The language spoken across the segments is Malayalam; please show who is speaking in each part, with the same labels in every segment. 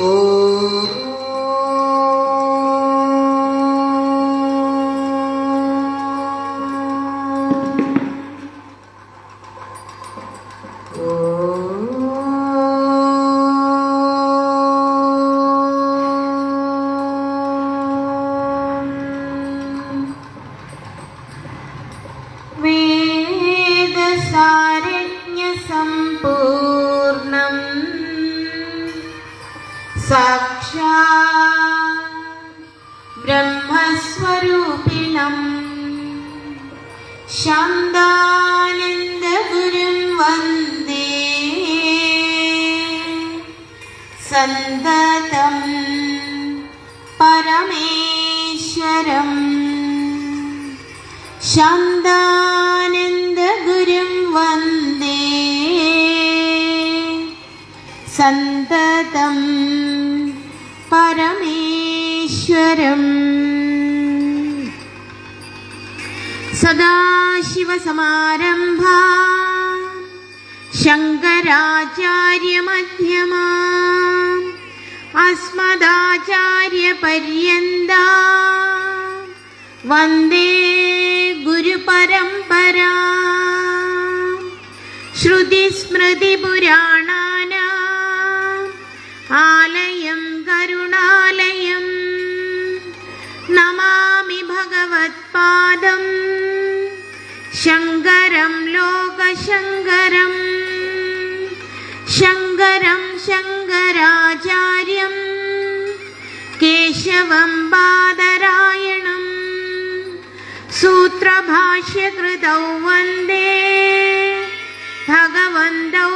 Speaker 1: Oh. ब्रह्मस्वरूपिणम् शान्दानन्दगुरुं वन्दे सन्ततं परमेश्वरम् शान्दानन्दगुरुं वन्दे सन्ततं परमेश्वरम् सदाशिवसमारम्भा शङ्कराचार्यमध्यमा अस्मदाचार्यपर्यन्ता वन्दे गुरुपरम्परा श्रुतिस्मृतिपुराणानाम् आलयं करुणालयम् नमामि भगवत्पादम् ശങ്കരം ലോകശങ്കരം. ശങ്കരം ശങ്കരാചാര്യം. കേശവം ബാദരായണം സൂത്രഭാഷ്യകൃതൗ വന്ദേ. ഭഗവന്തൗ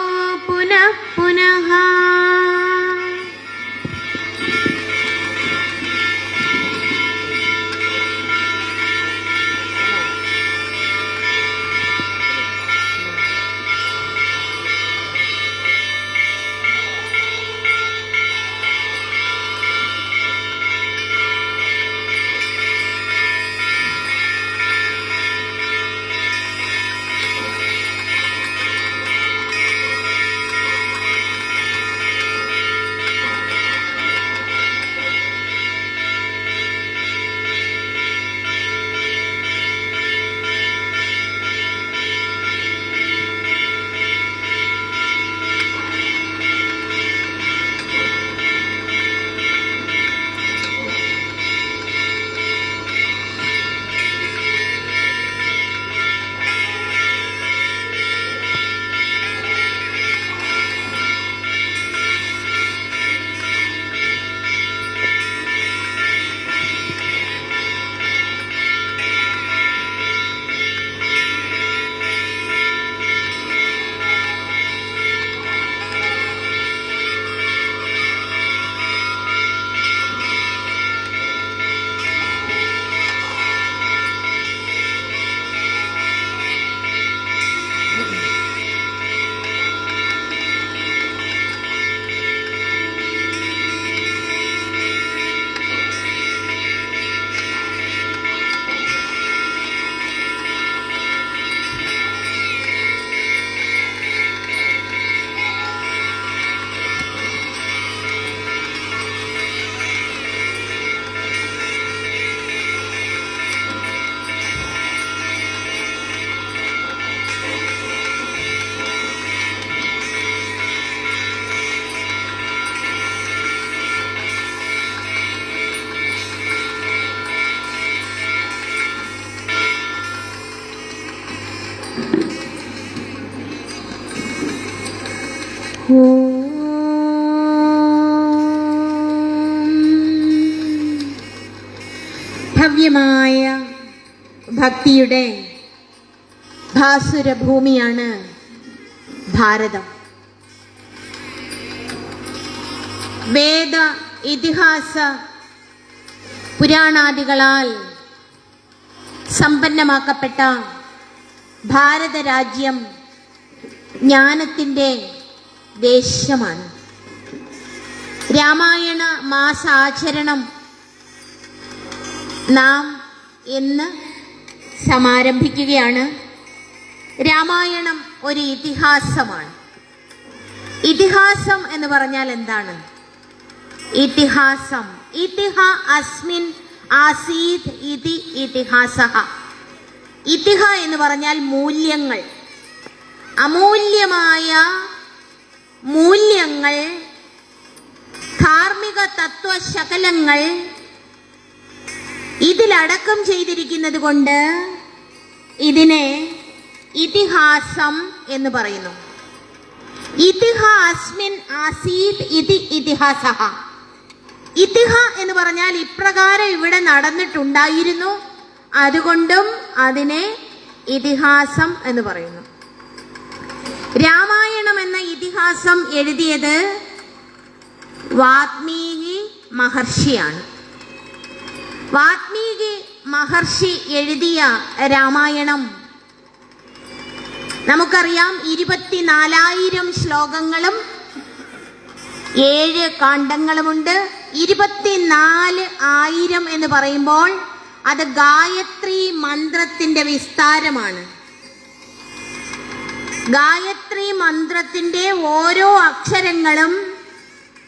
Speaker 1: പുനഃ പുനഃ. ഭവ്യമായ ഭക്തിയുടെ ഭാസുരഭൂമിയാണ് ഭാരതം. വേദ ഇതിഹാസ പുരാണാദികളാൽ സമ്പന്നമാക്കപ്പെട്ട ഭാരതരാജ്യം ജ്ഞാനത്തിന്റെ ദേശമാണ്. രാമായണ മാസാചരണം നാം ഇന്ന് സമാരംഭിക്കുകയാണ്. രാമായണം ഒരു ഇതിഹാസമാണ്. ഇതിഹാസം എന്ന് പറഞ്ഞാൽ എന്താണ്? ഇതിഹാസം. ഇതിഹ അസ്മിൻ ആസീദ് ഇതി ഇതിഹാസ ഇതിഹ എന്ന് പറഞ്ഞാൽ മൂല്യങ്ങൾ. അമൂല്യമായ മൂല്യങ്ങൾ ധാർമ്മിക തത്വശകലങ്ങൾ ഇതിലടക്കം ചെയ്തിരിക്കുന്നത് കൊണ്ട് ഇതിനെ ഇതിഹാസം എന്ന് പറയുന്നു. ഇതിഹാസ്മിൻ ആസീത് ഇതി ഇതിഹാസ ഇതിഹ എന്ന് പറഞ്ഞാൽ ഇപ്രകാരം ഇവിടെ നടന്നിട്ടുണ്ടായിരുന്നു. അതുകൊണ്ടും അതിനെ ഇതിഹാസം എന്ന് പറയുന്നു. രാമായണം എന്ന ഇതിഹാസം എഴുതിയത് വാത്മീകി മഹർഷിയാണ്. വാത്മീകി മഹർഷി എഴുതിയ രാമായണം. നമുക്കറിയാം ഇരുപത്തിനാലായിരം ശ്ലോകങ്ങളും ഏഴ് കാണ്ഡങ്ങളുമുണ്ട്. ഇരുപത്തിനാല് ആയിരം എന്ന് പറയുമ്പോൾ അത് ഗായത്രി മന്ത്രത്തിന്റെ വിസ്താരമാണ്. ഗായത്രി മന്ത്രത്തിന്റെ ഓരോ അക്ഷരങ്ങളും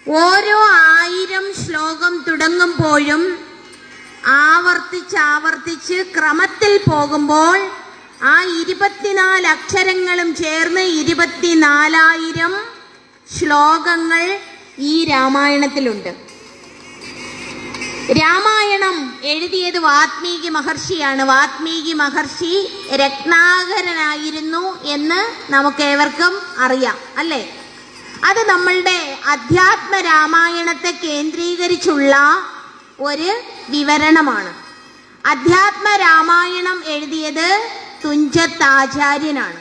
Speaker 1: ഓരോ ആയിരം ശ്ലോകം തുടങ്ങുമ്പോഴും ആവർത്തിച്ച് ആവർത്തിച്ച് ക്രമത്തിൽ പോകുമ്പോൾ ആ ഇരുപത്തിനാല് അക്ഷരങ്ങളും ചേർന്ന് ഇരുപത്തിനാലായിരം ശ്ലോകങ്ങൾ ഈ രാമായണത്തിലുണ്ട്. രാമായണം എഴുതിയത് വാത്മീകി മഹർഷിയാണ്. വാത്മീകി മഹർഷി രത്നാകരനായിരുന്നു എന്ന് നമുക്കേവർക്കും അറിയാം അല്ലേ? അത് നമ്മളുടെ അധ്യാത്മ രാമായണത്തെ കേന്ദ്രീകരിച്ചുള്ള ഒരു വിവരണമാണ്. അധ്യാത്മ രാമായണം എഴുതിയത് തുഞ്ചത്താചാര്യനാണ്.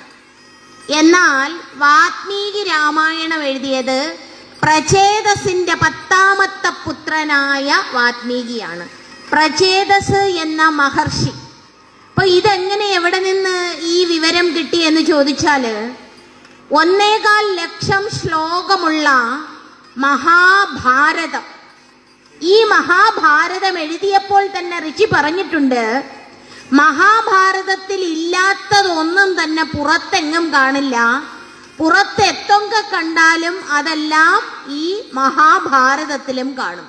Speaker 1: എന്നാൽ വാത്മീകി രാമായണം എഴുതിയത് പ്രചേതസിന്റെ പത്താമത്തെ പുത്രനായ വാത്മീകിയാണ്. പ്രചേതസ് എന്ന മഹർഷി. അപ്പൊ ഇതെങ്ങനെ എവിടെ നിന്ന് ഈ വിവരം കിട്ടി എന്ന് ചോദിച്ചാൽ ഒന്നേകാൽ ലക്ഷം ശ്ലോകമുള്ള മഹാഭാരതം. ഈ മഹാഭാരതം എഴുതിയപ്പോൾ തന്നെ ഋഷി പറഞ്ഞിട്ടുണ്ട് മഹാഭാരതത്തിൽ ഇല്ലാത്തതൊന്നും തന്നെ പുറത്തെങ്ങും കാണില്ല. പുറത്ത് എത്തൊക്കെ കണ്ടാലും അതെല്ലാം ഈ മഹാഭാരതത്തിലും കാണും.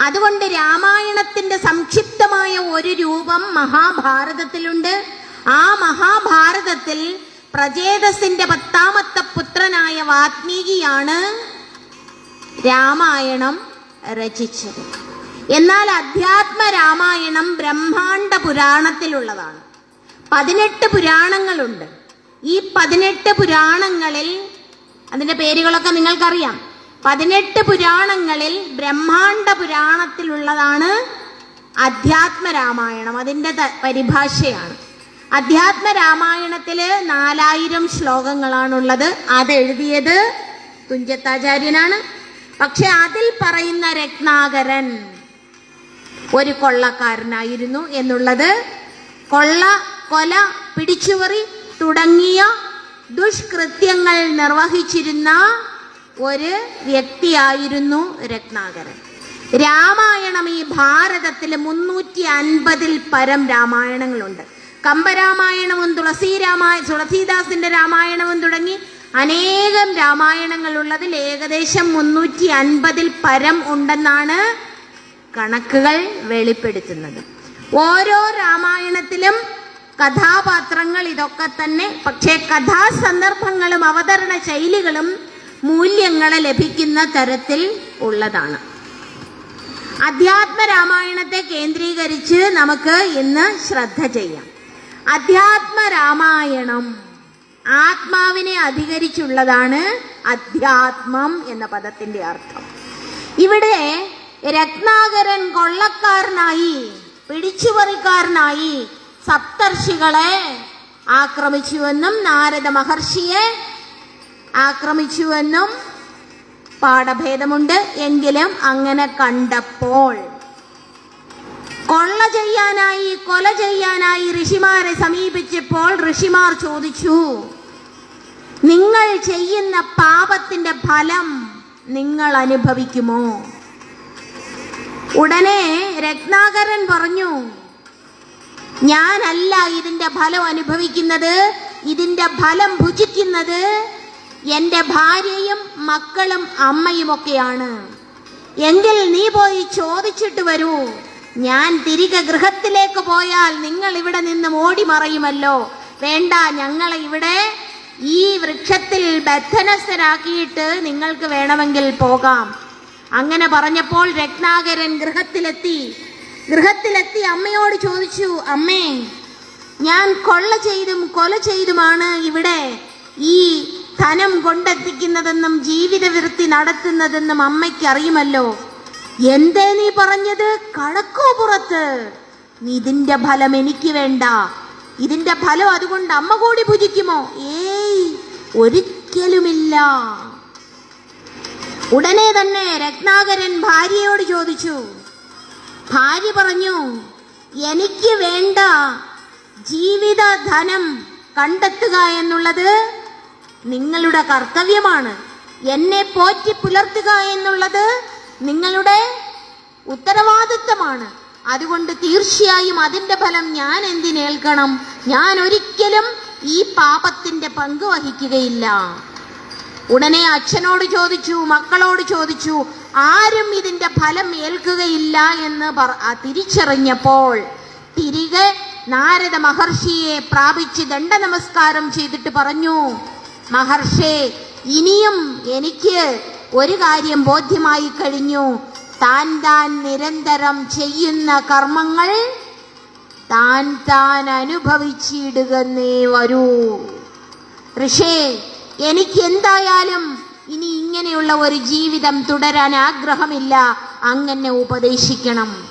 Speaker 1: അതുകൊണ്ട് രാമായണത്തിന്റെ സംക്ഷിപ്തമായ ഒരു രൂപം മഹാഭാരതത്തിലുണ്ട്. ആ മഹാഭാരതത്തിൽ പ്രചേതസിന്റെ പത്താമത്തെ പുത്രനായ വാത്മീകിയാണ് രാമായണം. രചിച്ചത്. എന്നാൽ അധ്യാത്മ രാമായണം ബ്രഹ്മാണ്ട പുരാണത്തിലുള്ളതാണ്. പതിനെട്ട് പുരാണങ്ങളുണ്ട്. ഈ പതിനെട്ട് പുരാണങ്ങളിൽ അതിന്റെ പേരുകളൊക്കെ നിങ്ങൾക്കറിയാം. പതിനെട്ട് പുരാണങ്ങളിൽ ബ്രഹ്മാണ്ട പുരാണത്തിലുള്ളതാണ് അധ്യാത്മ രാമായണം അതിന്റെ പരിഭാഷയാണ്. അധ്യാത്മ രാമായണത്തിൽ നാലായിരം ശ്ലോകങ്ങളാണുള്ളത്. അതെഴുതിയത് തുഞ്ചത്താചാര്യനാണ്. പക്ഷെ അതിൽ പറയുന്ന രത്നാകരൻ ഒരു കൊള്ളക്കാരനായിരുന്നു എന്നുള്ളത് കൊള്ള കൊല പിടിച്ചുപറി തുടങ്ങിയ ദുഷ്കൃത്യങ്ങൾ നിർവഹിച്ചിരുന്ന ഒരു വ്യക്തിയായിരുന്നു രത്നാകരൻ. രാമായണം ഈ ഭാരതത്തിൽ മുന്നൂറ്റി അൻപതിൽ പരം രാമായണങ്ങളുണ്ട്. കമ്പരാമായണവും തുളസി രാമായ തുളസീദാസിന്റെ രാമായണവും തുടങ്ങി അനേകം രാമായണങ്ങളുള്ളതിൽ ഏകദേശം മുന്നൂറ്റി അൻപതിൽ പരം ഉണ്ടെന്നാണ് കണക്കുകൾ വെളിപ്പെടുത്തുന്നത്. ഓരോ രാമായണത്തിലും കഥാപാത്രങ്ങൾ ഇതൊക്കെ തന്നെ പക്ഷേ കഥാസന്ദർഭങ്ങളും അവതരണ ശൈലികളും മൂല്യങ്ങൾ ലഭിക്കുന്ന തരത്തിൽ ഉള്ളതാണ്. അധ്യാത്മ രാമായണത്തെ കേന്ദ്രീകരിച്ച് നമുക്ക് ഇന്ന് ശ്രദ്ധ ചെയ്യാം. അധ്യാത്മ രാമായണം ആത്മാവിനെ അധികരിച്ചുള്ളതാണ് അധ്യാത്മം എന്ന പദത്തിന്റെ അർത്ഥം. ഇവിടെ രത്നാകരൻ കൊള്ളക്കാരനായി പിടിച്ചുപറിക്കാരനായി സപ്തർഷികളെ ആക്രമിച്ചുവെന്നും നാരദ മഹർഷിയെ ആക്രമിച്ചുവെന്നും പാഠഭേദമുണ്ട്. എങ്കിലും അങ്ങനെ കണ്ടപ്പോൾ കൊള്ള ചെയ്യാനായി കൊല ചെയ്യാനായി ഋഷിമാരെ സമീപിച്ചപ്പോൾ ഋഷിമാർ ചോദിച്ചു നിങ്ങൾ ചെയ്യുന്ന പാപത്തിന്റെ ഫലം നിങ്ങൾ അനുഭവിക്കുമോ? ഉടനെ രത്നാകരൻ പറഞ്ഞു ഞാനല്ല ഇതിന്റെ ഫലം അനുഭവിക്കുന്നത് ഇതിന്റെ ഫലം ഭുജിക്കുന്നത് എന്റെ ഭാര്യയും മക്കളും അമ്മയും ഒക്കെയാണ് എങ്കിൽ നീ പോയി ചോദിച്ചിട്ട് വരൂ. ഞാൻ തിരികെ ഗൃഹത്തിലേക്ക് പോയാൽ നിങ്ങൾ ഇവിടെ നിന്ന് ഓടി മറയുമല്ലോ വേണ്ട ഞങ്ങളെ ഇവിടെ ഈ വൃക്ഷത്തിൽ ബദ്ധനസ്ഥരാക്കിയിട്ട് നിങ്ങൾക്ക് വേണമെങ്കിൽ പോകാം. അങ്ങനെ പറഞ്ഞപ്പോൾ രത്നാകരൻ ഗൃഹത്തിലെത്തി. ഗൃഹത്തിലെത്തി അമ്മയോട് ചോദിച്ചു അമ്മേ ഞാൻ കൊള്ള ചെയ്തും കൊല ചെയ്തുമാണ് ഇവിടെ ഈ ധനം കൊണ്ടെത്തിക്കുന്നതെന്നും ജീവിതവൃത്തി നടത്തുന്നതെന്നും അമ്മയ്ക്ക് അറിയുമല്ലോ എന്തേ നീ പറഞ്ഞത്? കടക്കോ പുറത്ത്. ഇതിന്റെ ഫലം എനിക്ക് വേണ്ട. ഇതിന്റെ ഫലം അതുകൊണ്ട് അമ്മ കൂടി ഭുജിക്കുമോ? ഏയ് ഒരിക്കലുമില്ല. ഉടനെ തന്നെ രത്നാകരൻ ഭാര്യയോട് ചോദിച്ചു ഭാര്യ പറഞ്ഞു എനിക്ക് വേണ്ട ജീവിത ധനം കണ്ടെത്തുക എന്നുള്ളത് നിങ്ങളുടെ കർത്തവ്യമാണ്. എന്നെ പോറ്റി പുലർത്തുക എന്നുള്ളത് നിങ്ങളുടെ ഉത്തരവാദിത്തമാണ് അതുകൊണ്ട് തീർച്ചയായും അതിന്റെ ഫലം ഞാൻ എന്തിനേൽക്കണം? ഞാൻ ഒരിക്കലും ഈ പാപത്തിന്റെ പങ്ക് വഹിക്കുകയില്ല. ഉടനെ അച്ഛനോട് ചോദിച്ചു മക്കളോട് ചോദിച്ചു ആരും ഇതിന്റെ ഫലം ഏൽക്കുകയില്ല എന്ന് തിരിച്ചറിഞ്ഞപ്പോൾ തിരികെ നാരദ മഹർഷിയെ പ്രാപിച്ച് ദണ്ഡ നമസ്കാരം ചെയ്തിട്ട് പറഞ്ഞു മഹർഷേ ഇനിയും എനിക്ക് ഒരു കാര്യം ബോധ്യമായി കഴിഞ്ഞു. താൻ താൻ നിരന്തരം ചെയ്യുന്ന കർമ്മങ്ങൾ താൻ താൻ അനുഭവിച്ചിടുകന്നേ വരൂ. ഋഷേ എനിക്ക് എന്തായാലും ഇനി ഇങ്ങനെയുള്ള ഒരു ജീവിതം തുടരാൻ ആഗ്രഹമില്ല. അങ്ങനെ ഉപദേശിക്കണം.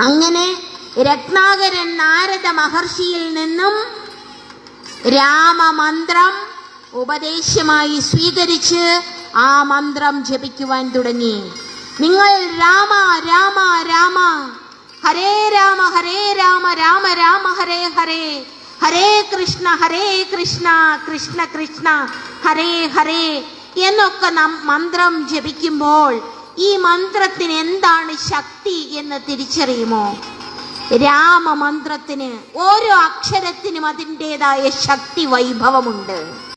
Speaker 1: അങ്ങനെ രത്നാകരൻ നാരദ മഹർഷിയിൽ നിന്നും രാമമന്ത്രം ഉപദേശമായി സ്വീകരിച്ച് ആ മന്ത്രം ജപിക്കുവാൻ തുടങ്ങി. നിങ്ങൾ രാമ രാമ രാമ രാമ രാമ ഹരേ ഹരേ. ഹരേ കൃഷ്ണ ഹരേ കൃഷ്ണ കൃഷ്ണ കൃഷ്ണ. ഹരേ ഹരേ. എന്നൊക്കെ നാം മന്ത്രം ജപിക്കുമ്പോൾ ഈ മന്ത്രത്തിന് എന്താണ് ശക്തി എന്ന് തിരിച്ചറിയുമോ? രാമമന്ത്രത്തിന് ഓരോ അക്ഷരത്തിനും അതിന്റെതായ ശക്തി വൈഭവമുണ്ട്.